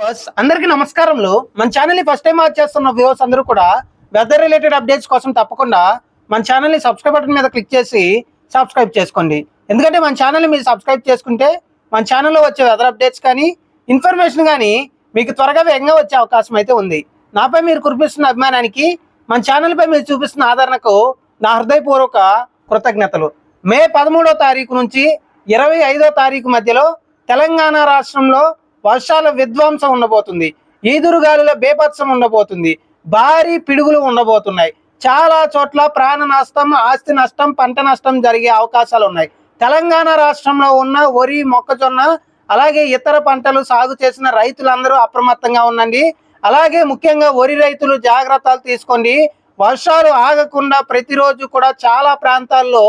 Viewers, అందరికీ నమస్కారములు. మన ఛానల్ని ఫస్ట్ టైం వాచ్ చేస్తున్న వ్యూవర్స్ అందరూ కూడా వెదర్ రిలేటెడ్ అప్డేట్స్ కోసం తప్పకుండా మన ఛానల్ని సబ్స్క్రైబ్ బటన్ మీద క్లిక్ చేసి సబ్స్క్రైబ్ చేసుకోండి. ఎందుకంటే మన ఛానల్ని మీరు సబ్స్క్రైబ్ చేసుకుంటే మన ఛానల్లో వచ్చే వెదర్ అప్డేట్స్ కానీ ఇన్ఫర్మేషన్ కానీ మీకు త్వరగా వేగంగా వచ్చే అవకాశం అయితే ఉంది. నాపై మీరు కురిపిస్తున్న అభిమానానికి మన ఛానల్పై మీరు చూపిస్తున్న ఆదరణకు నా హృదయపూర్వక కృతజ్ఞతలు. మే పదమూడో తారీఖు నుంచి ఇరవై ఐదో తారీఖు మధ్యలో తెలంగాణ రాష్ట్రంలో వర్షాల విధ్వంసం ఉండబోతుంది ఈదురుగాలుల బేపత్సం ఉండబోతుంది భారీ పిడుగులు ఉండబోతున్నాయి. చాలా చోట్ల ప్రాణ నష్టం ఆస్తి నష్టం పంట నష్టం జరిగే అవకాశాలు ఉన్నాయి. తెలంగాణ రాష్ట్రంలో ఉన్న వరి మొక్కజొన్న అలాగే ఇతర పంటలు సాగు చేసిన రైతులందరూ అప్రమత్తంగా ఉండండి. అలాగే ముఖ్యంగా వరి రైతులు జాగ్రత్తలు తీసుకోండి. వర్షాలు ఆగకుండా ప్రతిరోజు కూడా చాలా ప్రాంతాల్లో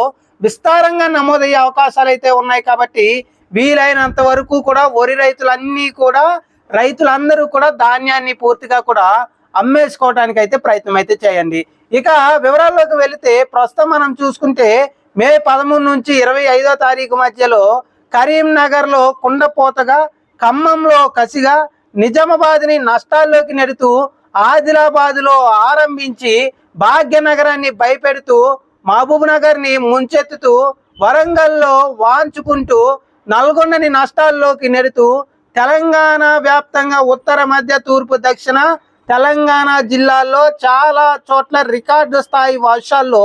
విస్తారంగా నమోదయ్యే అవకాశాలు అయితే ఉన్నాయి కాబట్టి వీలైనంత వరకు కూడా వరి రైతులన్నీ కూడా రైతులందరూ కూడా ధాన్యాన్ని పూర్తిగా కూడా అమ్మేసుకోవడానికి అయితే ప్రయత్నం అయితే చేయండి. ఇక వివరాల్లోకి వెళితే ప్రస్తుతం మనం చూసుకుంటే మే పదమూడు నుంచి ఇరవై ఐదో తారీఖు మధ్యలో కరీంనగర్లో కుండపోతగా ఖమ్మంలో కసిగా నిజామాబాద్ని నష్టాల్లోకి నెడుతూ ఆదిలాబాద్లో ఆరంభించి భాగ్యనగరాన్ని భయపెడుతూ మహబూబ్ నగర్ని ముంచెత్తుతూ వరంగల్లో వాంచుకుంటూ నల్గొండని నష్టాల్లోకి నెడుతూ తెలంగాణ వ్యాప్తంగా ఉత్తర మధ్య తూర్పు దక్షిణ తెలంగాణ జిల్లాల్లో చాలా చోట్ల రికార్డు స్థాయి వర్షాల్లో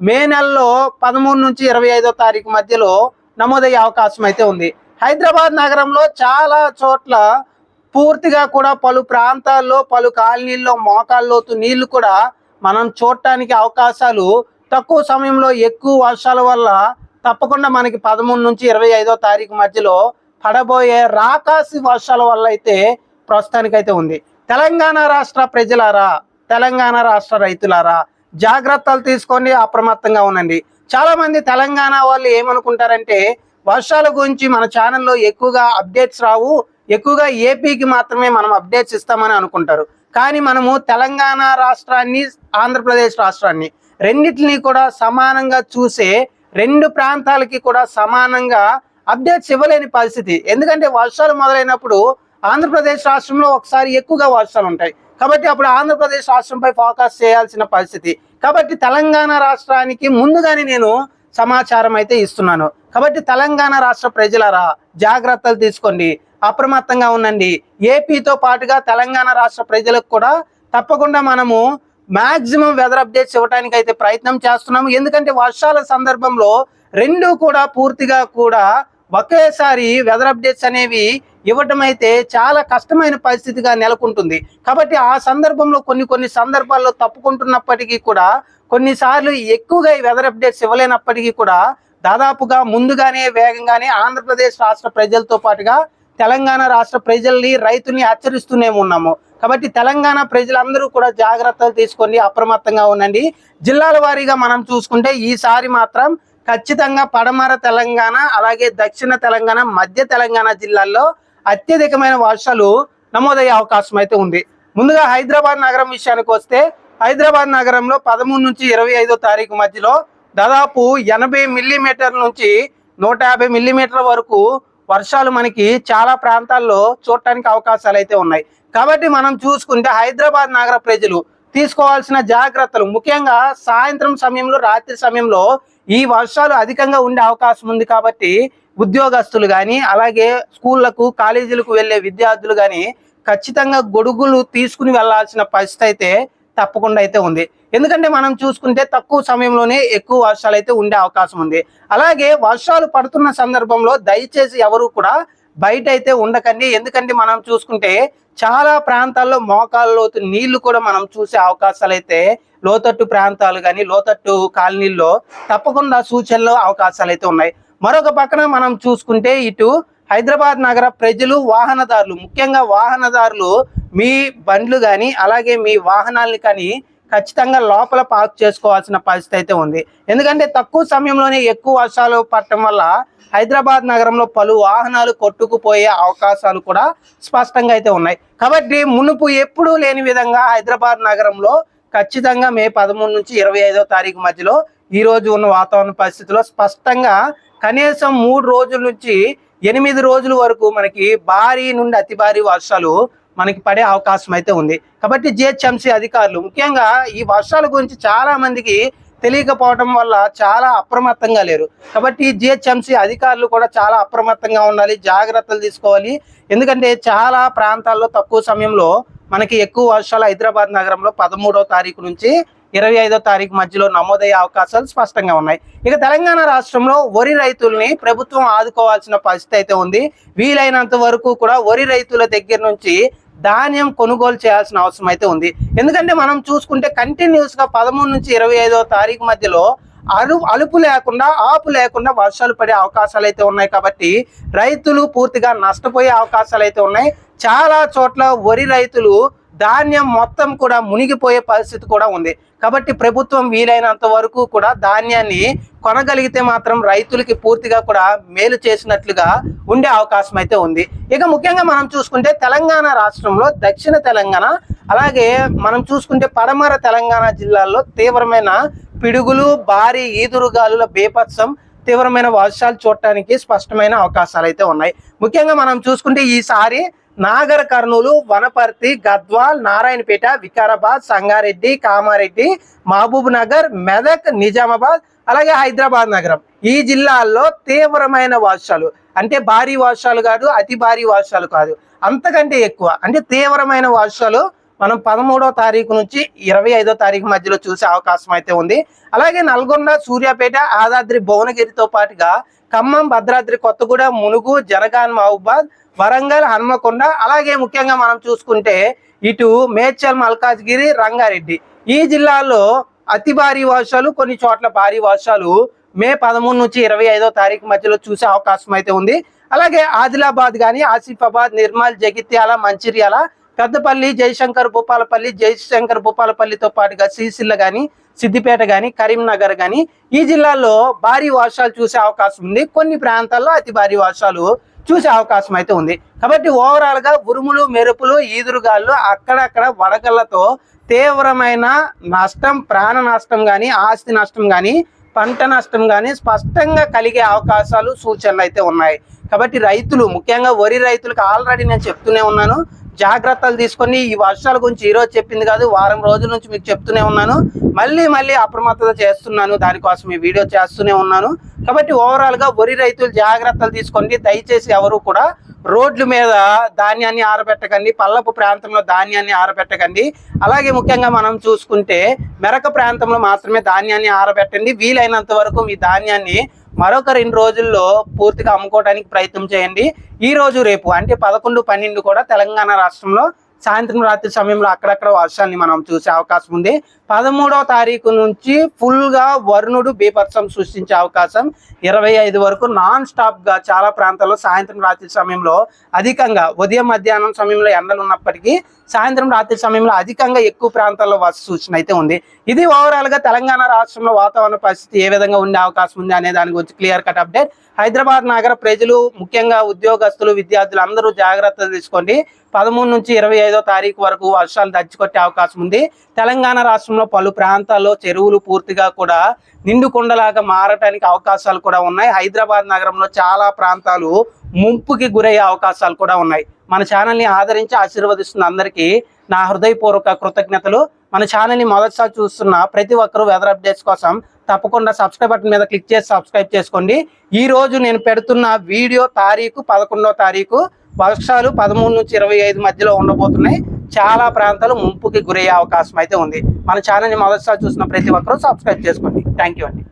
మే నెలలో పదమూడు నుంచి ఇరవై ఐదో తారీఖు మధ్యలో నమోదయ్యే అవకాశం అయితే ఉంది. హైదరాబాద్ నగరంలో చాలా చోట్ల పూర్తిగా కూడా పలు ప్రాంతాల్లో పలు కాలనీల్లో మోకాల్లోతు నీళ్ళు కూడా మనం చూడటానికి అవకాశాలు తక్కువ సమయంలో ఎక్కువ వర్షాల వల్ల తప్పకుండా మనకి పదమూడు నుంచి ఇరవై ఐదో తారీఖు మధ్యలో పడబోయే రాకాసి వర్షాల వల్ల అయితే ప్రస్తుతానికైతే ఉంది. తెలంగాణ రాష్ట్ర ప్రజలారా తెలంగాణ రాష్ట్ర రైతులారా జాగ్రత్తలు తీసుకొని అప్రమత్తంగా ఉండండి. చాలామంది తెలంగాణ వాళ్ళు ఏమనుకుంటారంటే వర్షాల గురించి మన ఛానల్లో ఎక్కువగా అప్డేట్స్ రావు ఎక్కువగా ఏపీకి మాత్రమే మనం అప్డేట్స్ ఇస్తామని అనుకుంటారు. కానీ మనము తెలంగాణ రాష్ట్రాన్ని ఆంధ్రప్రదేశ్ రాష్ట్రాన్ని రెండింటినీ కూడా సమానంగా చూసే రెండు ప్రాంతాలకి కూడా సమానంగా అప్డేట్స్ ఇవ్వలేని పరిస్థితి. ఎందుకంటే వర్షాలు మొదలైనప్పుడు ఆంధ్రప్రదేశ్ రాష్ట్రంలో ఒకసారి ఎక్కువగా వర్షాలు ఉంటాయి. కాబట్టి అప్పుడు ఆంధ్రప్రదేశ్ రాష్ట్రంపై ఫోకస్ చేయాల్సిన పరిస్థితి. కాబట్టి తెలంగాణ రాష్ట్రానికి ముందుగానే నేను సమాచారం అయితే ఇస్తున్నాను. కాబట్టి తెలంగాణ రాష్ట్ర ప్రజలరా జాగ్రత్తలు తీసుకోండి. అప్రమత్తంగా ఉండండి. ఏపీతో పాటుగా తెలంగాణ రాష్ట్ర ప్రజలకు కూడా తప్పకుండా మనము మాక్సిమం వెదర్ అప్డేట్స్ ఇవ్వడానికి అయితే ప్రయత్నం చేస్తున్నాము. ఎందుకంటే వర్షాల సందర్భంలో రెండు కూడా పూర్తిగా కూడా ఒకేసారి వెదర్ అప్డేట్స్ అనేవి ఇవ్వటం అయితే చాలా కష్టమైన పరిస్థితిగా నెలకొంటుంది. కాబట్టి ఆ సందర్భంలో కొన్ని కొన్ని సందర్భాల్లో తప్పుకుంటున్నప్పటికీ కూడా కొన్నిసార్లు ఎక్కువగా ఈ వెదర్ అప్డేట్స్ ఇవ్వలేనప్పటికీ కూడా దాదాపుగా ముందుగానే వేగంగానే ఆంధ్రప్రదేశ్ రాష్ట్ర ప్రజలతో పాటుగా తెలంగాణ రాష్ట్ర ప్రజల్ని రైతుల్ని హెచ్చరిస్తూనే ఉన్నాము. కాబట్టి తెలంగాణ ప్రజలందరూ కూడా జాగ్రత్తలు తీసుకొని అప్రమత్తంగా ఉండండి. జిల్లాల వారీగా మనం చూసుకుంటే ఈసారి మాత్రం ఖచ్చితంగా పడమర తెలంగాణ అలాగే దక్షిణ తెలంగాణ మధ్య తెలంగాణ జిల్లాల్లో అత్యధికమైన వర్షాలు నమోదయ్యే అవకాశం అయితే ఉంది. ముందుగా హైదరాబాద్ నగరం విషయానికి వస్తే హైదరాబాద్ నగరంలో పదమూడు నుంచి ఇరవై ఐదో తారీఖు మధ్యలో దాదాపు ఎనభై మిల్లీమీటర్ల నుంచి నూట యాభై మిల్లీమీటర్ల వరకు వర్షాలు మనకి చాలా ప్రాంతాల్లో చూడటానికి అవకాశాలు అయితే ఉన్నాయి. కాబట్టి మనం చూసుకుంటే హైదరాబాద్ నగర ప్రజలు తీసుకోవాల్సిన జాగ్రత్తలు ముఖ్యంగా సాయంత్రం సమయంలో రాత్రి సమయంలో ఈ వర్షాలు అధికంగా ఉండే అవకాశం ఉంది కాబట్టి ఉద్యోగస్తులు కానీ అలాగే స్కూళ్ళకు కాలేజీలకు వెళ్ళే విద్యార్థులు కానీ ఖచ్చితంగా గొడుగులు తీసుకుని వెళ్ళాల్సిన పరిస్థితి అయితే తప్పకుండా అయితే ఉంది. ఎందుకంటే మనం చూసుకుంటే తక్కువ సమయంలోనే ఎక్కువ వర్షాలు అయితే ఉండే అవకాశం ఉంది. అలాగే వర్షాలు పడుతున్న సందర్భంలో దయచేసి ఎవరు కూడా బయట అయితే ఉండకండి. ఎందుకంటే మనం చూసుకుంటే చాలా ప్రాంతాల్లో మోకాళ్ళలోతు నీళ్ళు కూడా మనం చూసే అవకాశాలు అయితే లోతట్టు ప్రాంతాలు కానీ లోతట్టు కాలనీల్లో తప్పకుండా సూచనలు అవకాశాలు అయితే ఉన్నాయి. మరొక పక్కన మనం చూసుకుంటే ఇటు హైదరాబాద్ నగర ప్రజలు వాహనదారులు ముఖ్యంగా వాహనదారులు మీ బండ్లు కానీ అలాగే మీ వాహనాలని కానీ ఖచ్చితంగా లోపల పార్క్ చేసుకోవాల్సిన పరిస్థితి అయితే ఉంది. ఎందుకంటే తక్కువ సమయంలోనే ఎక్కువ వర్షాలు పడటం వల్ల హైదరాబాద్ నగరంలో పలు వాహనాలు కొట్టుకుపోయే అవకాశాలు కూడా స్పష్టంగా అయితే ఉన్నాయి. కాబట్టి మునుపు ఎప్పుడూ లేని విధంగా హైదరాబాద్ నగరంలో ఖచ్చితంగా మే పదమూడు నుంచి ఇరవై ఐదో తారీఖు మధ్యలో ఈరోజు ఉన్న వాతావరణ పరిస్థితిలో స్పష్టంగా కనీసం మూడు రోజుల నుంచి ఎనిమిది రోజుల వరకు మనకి భారీ నుండి అతి భారీ వర్షాలు మనకి పడే అవకాశం అయితే ఉంది. కాబట్టి జిహెచ్ఎంసీ అధికారులు ముఖ్యంగా ఈ వర్షాల గురించి చాలా మందికి తెలియకపోవడం వల్ల చాలా అప్రమత్తంగా లేరు. కాబట్టి జిహెచ్ఎంసీ అధికారులు కూడా చాలా అప్రమత్తంగా ఉండాలి జాగ్రత్తలు తీసుకోవాలి. ఎందుకంటే చాలా ప్రాంతాల్లో తక్కువ సమయంలో మనకి ఎక్కువ వర్షాలు హైదరాబాద్ నగరంలో పదమూడవ తారీఖు నుంచి ఇరవై ఐదో తారీఖు మధ్యలో నమోదయ్యే అవకాశాలు స్పష్టంగా ఉన్నాయి. ఇక తెలంగాణ రాష్ట్రంలో వరి రైతుల్ని ప్రభుత్వం ఆదుకోవాల్సిన పరిస్థితి అయితే ఉంది. వీలైనంత వరకు కూడా వరి రైతుల దగ్గర నుంచి ధాన్యం కొనుగోలు చేయాల్సిన అవసరం అయితే ఉంది. ఎందుకంటే మనం చూసుకుంటే కంటిన్యూస్గా పదమూడు నుంచి ఇరవై ఐదో తారీఖు మధ్యలో అలు అలుపు లేకుండా ఆపు లేకుండా వర్షాలు పడే అవకాశాలు అయితే ఉన్నాయి కాబట్టి రైతులు పూర్తిగా నష్టపోయే అవకాశాలు అయితే ఉన్నాయి. చాలా చోట్ల వరి రైతులు ధాన్యం మొత్తం కూడా మునిగిపోయే పరిస్థితి కూడా ఉంది. కాబట్టి ప్రభుత్వం వీలైనంత వరకు కూడా ధాన్యాన్ని కొనగలిగితే మాత్రం రైతులకి పూర్తిగా కూడా మేలు చేసినట్లుగా ఉండే అవకాశం అయితే ఉంది. ఇక ముఖ్యంగా మనం చూసుకుంటే తెలంగాణ రాష్ట్రంలో దక్షిణ తెలంగాణ అలాగే మనం చూసుకుంటే పడమర తెలంగాణ జిల్లాల్లో తీవ్రమైన పిడుగులు భారీ ఈదురుగాలుల బేపత్సం తీవ్రమైన వర్షాలు చూడటానికి స్పష్టమైన అవకాశాలు అయితే ఉన్నాయి. ముఖ్యంగా మనం చూసుకుంటే ఈసారి నాగర్ కర్నూలు వనపర్తి గద్వాల్ నారాయణపేట వికారాబాద్ సంగారెడ్డి కామారెడ్డి మహబూబ్ నగర్ మెదక్ నిజామాబాద్ అలాగే హైదరాబాద్ నగరం. ఈ జిల్లాల్లో తీవ్రమైన వర్షాలు. అంటే భారీ వర్షాలు కాదు అతి భారీ వర్షాలు కాదు. అంతకంటే ఎక్కువ. అంటే తీవ్రమైన వర్షాలు మనం పదమూడో తారీఖు నుంచి ఇరవై ఐదో తారీఖు మధ్యలో చూసే అవకాశం అయితే ఉంది. అలాగే నల్గొండ సూర్యాపేట యాదాద్రి భువనగిరితో పాటుగా ఖమ్మం భద్రాద్రి కొత్తగూడెం మునుగు జనగాన్ మహబూబాద్ వరంగల్ హన్మకొండ. అలాగే ముఖ్యంగా మనం చూసుకుంటే ఇటు మేడ్చల్ మల్కాజ్గిరి రంగారెడ్డి. ఈ జిల్లాల్లో అతి భారీ వర్షాలు కొన్ని చోట్ల భారీ వర్షాలు మే పదమూడు నుంచి ఇరవై ఐదో తారీఖు మధ్యలో చూసే అవకాశం అయితే ఉంది. అలాగే ఆదిలాబాద్ కానీ ఆసిఫాబాద్ నిర్మల్ జగిత్యాల మంచిర్యాల పెద్దపల్లి జయశంకర్ భూపాలపల్లి జయశంకర్ భూపాలపల్లితో పాటుగా సిరిసిల్ల కానీ సిద్దిపేట కానీ కరీంనగర్ కానీ ఈ జిల్లాల్లో భారీ వర్షాలు చూసే అవకాశం ఉంది. కొన్ని ప్రాంతాల్లో అతి భారీ వర్షాలు చూసే అవకాశం అయితే ఉంది. కాబట్టి ఓవరాల్గా ఉరుములు మెరుపులు ఈదురుగాళ్ళు అక్కడక్కడ వడగళ్ళతో తీవ్రమైన నష్టం ప్రాణ నష్టం కానీ ఆస్తి నష్టం కానీ పంట నష్టం కానీ స్పష్టంగా కలిగే అవకాశాలు సూచనలు అయితే ఉన్నాయి. కాబట్టి రైతులు ముఖ్యంగా వరి రైతులకు ఆల్రెడీ నేను చెప్తూనే ఉన్నాను. జాగ్రత్తలు తీసుకొని ఈ వర్షాల గురించి ఈరోజు చెప్పింది కాదు వారం రోజుల నుంచి మీకు చెప్తూనే ఉన్నాను. మళ్ళీ మళ్ళీ అప్రమత్తత చేస్తున్నాను దానికోసం ఈ వీడియో చేస్తూనే ఉన్నాను. కాబట్టి ఓవరాల్గా వరి రైతులు జాగ్రత్తలు తీసుకోండి. దయచేసి ఎవరు కూడా రోడ్ల మీద ధాన్యాన్ని ఆరబెట్టకండి పల్లపు ప్రాంతంలో ధాన్యాన్ని ఆరబెట్టకండి. అలాగే ముఖ్యంగా మనం చూసుకుంటే మెరక ప్రాంతంలో మాత్రమే ధాన్యాన్ని ఆరబెట్టండి. వీలైనంత వరకు మీ ధాన్యాన్ని మరొక రెండు రోజుల్లో పూర్తిగా అమ్ముకోవడానికి ప్రయత్నం చేయండి. ఈ రోజు రేపు అంటే పదకొండు పన్నెండు కూడా తెలంగాణ రాష్ట్రంలో సాయంత్రం రాత్రి సమయంలో అక్కడక్కడ వర్షాన్ని మనం చూసే అవకాశం ఉంది. పదమూడవ తారీఖు నుంచి ఫుల్గా వరుణుడు బీభత్సం సృష్టించే అవకాశం ఇరవై ఐదు వరకు నాన్ స్టాప్గా చాలా ప్రాంతాల్లో సాయంత్రం రాత్రి సమయంలో అధికంగా ఉదయం మధ్యాహ్నం సమయంలో ఎండలు ఉన్నప్పటికీ సాయంత్రం రాత్రి సమయంలో అధికంగా ఎక్కువ ప్రాంతాల్లో వర్ష సూచన అయితే ఉంది. ఇది ఓవరాల్గా తెలంగాణ రాష్ట్రంలో వాతావరణ పరిస్థితి ఏ విధంగా ఉండే అవకాశం ఉంది అనే దాని గురించి క్లియర్ కట్ అప్డేట్ హైదరాబాద్ నగర ప్రజలు ముఖ్యంగా ఉద్యోగస్తులు విద్యార్థులు అందరూ జాగ్రత్తలు తీసుకోండి. పదమూడు నుంచి ఇరవై ఐదో తారీఖు వరకు వర్షాలు దచ్చికొట్టే అవకాశం ఉంది. తెలంగాణ రాష్ట్రంలో పలు ప్రాంతాల్లో చెరువులు పూర్తిగా కూడా నిండు కొండలాగా మారటానికి అవకాశాలు కూడా ఉన్నాయి. హైదరాబాద్ నగరంలో చాలా ప్రాంతాలు ముంపుకి గురయ్యే అవకాశాలు కూడా ఉన్నాయి. మన ఛానల్ని ఆదరించి ఆశీర్వదిస్తున్న అందరికీ నా హృదయపూర్వక కృతజ్ఞతలు. మన ఛానల్ని మొదటిసారి చూస్తున్న ప్రతి ఒక్కరూ వెదర్ అప్డేట్స్ కోసం తప్పకుండా సబ్స్క్రైబ్ బటన్ మీద క్లిక్ చేసి సబ్స్క్రైబ్ చేసుకోండి. ఈ రోజు నేను పెడుతున్న వీడియో తారీఖు పదకొండో తారీఖు. వర్షాలు పదమూడు నుంచి ఇరవై ఐదు మధ్యలో ఉండబోతున్నాయి. చాలా ప్రాంతాలు ముంపుకి గురయ్యే అవకాశం అయితే ఉంది. మన ఛానల్ని మొదటిసారి చూసిన ప్రతి ఒక్కరూ సబ్స్క్రైబ్ చేసుకోండి. థ్యాంక్ యూ అండి.